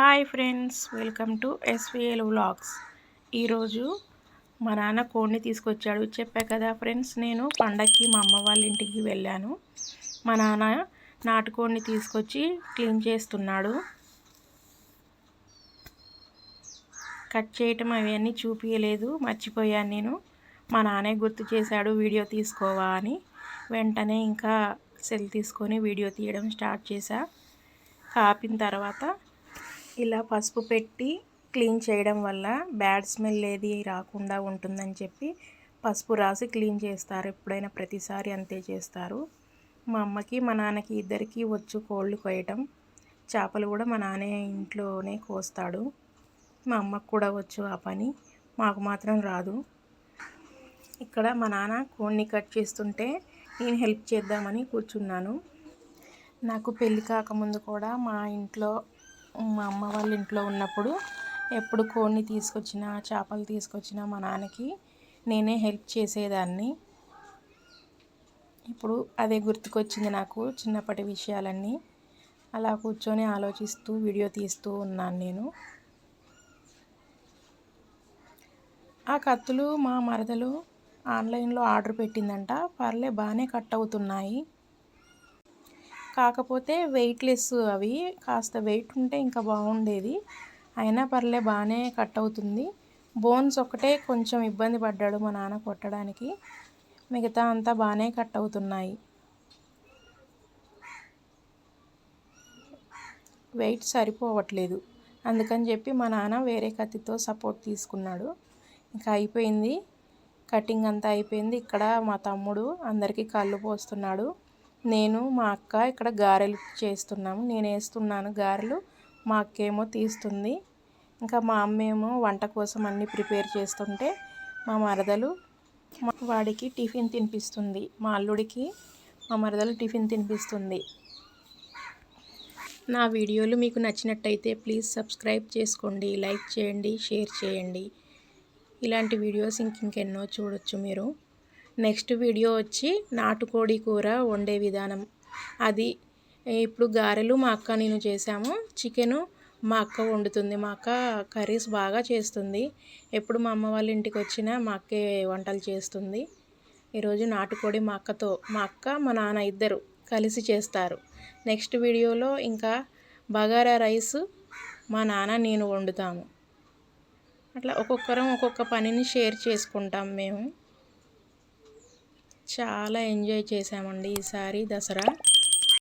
Hi friends welcome to SVL vlogs. ఈరోజు మా నాన్న కోడిని తీసుకొచ్చాడు. చెప్పా కదా ఫ్రెండ్స్ నేను పండక్కి మా అమ్మ వాళ్ళ ఇంటికి వెళ్ళాను. మా నాన్న నాటుకోడిని తీసుకొచ్చి క్లీన్ చేస్తున్నాడు. కట్ చేయటం అవన్నీ చూపించలేదు మర్చిపోయాను నేను. మా నాన్నే గుర్తు చేశాడు వీడియో తీసుకోవా అని. వెంటనే ఇంకా సెల్ తీసుకొని వీడియో తీయడం స్టార్ట్ చేశా. కాపిన తర్వాత ఇలా పసుపు పెట్టి క్లీన్ చేయడం వల్ల బ్యాడ్ స్మెల్ ఏది రాకుండా ఉంటుందని చెప్పి పసుపు రాసి క్లీన్ చేస్తారు. ఎప్పుడైనా ప్రతిసారి అంతే చేస్తారు. మా అమ్మకి మా నాన్నకి ఇద్దరికి వచ్చు కోళ్ళు కోయటం. చేపలు కూడా మా నాన్నే ఇంట్లోనే కోస్తాడు. మా అమ్మకు కూడా వచ్చు ఆ పని. మాకు మాత్రం రాదు. ఇక్కడ మా నాన్న కోడిని కట్ చేస్తుంటే నేను హెల్ప్ చేద్దామని కూర్చున్నాను. నాకు పెళ్ళి కాకముందు కూడా మా ఇంట్లో మా అమ్మ వాళ్ళ ఇంట్లో ఉన్నప్పుడు ఎప్పుడు కోడిని తీసుకొచ్చినా చేపలు తీసుకొచ్చినా మా నాన్నకి నేనే హెల్ప్ చేసేదాన్ని. ఇప్పుడు అదే గుర్తుకొచ్చింది నాకు చిన్నప్పటి విషయాలన్నీ. అలా కూర్చొని ఆలోచిస్తూ వీడియో తీస్తూ ఉన్నాను నేను. ఆ కత్తులు మా మరదలు ఆన్లైన్లో ఆర్డర్ పెట్టిందంట. పర్లే బాగానే కట్ అవుతున్నాయి. కాకపోతే వెయిట్లెస్ అవి. కాస్త వెయిట్ ఉంటే ఇంకా బాగుండేది. అయినా పర్లే బాగానే కట్ అవుతుంది. బోన్స్ ఒకటే కొంచెం ఇబ్బంది పడ్డాడు మా నాన్న కొట్టడానికి. మిగతా అంతా బాగానే కట్ అవుతున్నాయి. వెయిట్ సరిపోవట్లేదు. అందుకని చెప్పి మా నాన్న వేరే కత్తితో సపోర్ట్ తీసుకున్నాడు. ఇంకా అయిపోయింది. కటింగ్ అంతా అయిపోయింది. ఇక్కడ మా తమ్ముడు అందరికీ కళ్ళు పోస్తున్నాడు. నేను మా అక్క ఇక్కడ గారెలు చేస్తున్నాము. నేను వేస్తున్నాను గారెలు. మా అక్క ఏమో తీస్తుంది. ఇంకా మా అమ్మ ఏమో వంట కోసం అన్నీ ప్రిపేర్ చేస్తుంటే మా మరదలు వాడికి టిఫిన్ తినిపిస్తుంది. మా అల్లుడికి మా మరదలు టిఫిన్ తినిపిస్తుంది. నా వీడియోలు మీకు నచ్చినట్టయితే ప్లీజ్ సబ్స్క్రైబ్ చేసుకోండి లైక్ చేయండి షేర్ చేయండి. ఇలాంటి వీడియోస్ ఇంకెన్నో చూడొచ్చు మీరు. నెక్స్ట్ వీడియో వచ్చి నాటుకోడి కూర వండే విధానం. అది ఇప్పుడు గారెలు మా అక్క నేను చేశాము. చికెను మా అక్క వండుతుంది. మా అక్క కర్రీస్ బాగా చేస్తుంది. ఎప్పుడు మా అమ్మ వాళ్ళ ఇంటికి వచ్చినా మా అక్కే వంటలు చేస్తుంది. ఈరోజు నాటుకోడి మా అక్కతో మా అక్క మా నాన్న ఇద్దరు కలిసి చేస్తారు. నెక్స్ట్ వీడియోలో ఇంకా బగారా రైస్ మా నాన్న నేను వండుతాము. అట్లా ఒక్కొక్కరం ఒక్కొక్క పనిని షేర్ చేసుకుంటాం మేము. చాలా ఎంజాయ్ చేసామండి ఈసారి దసరా.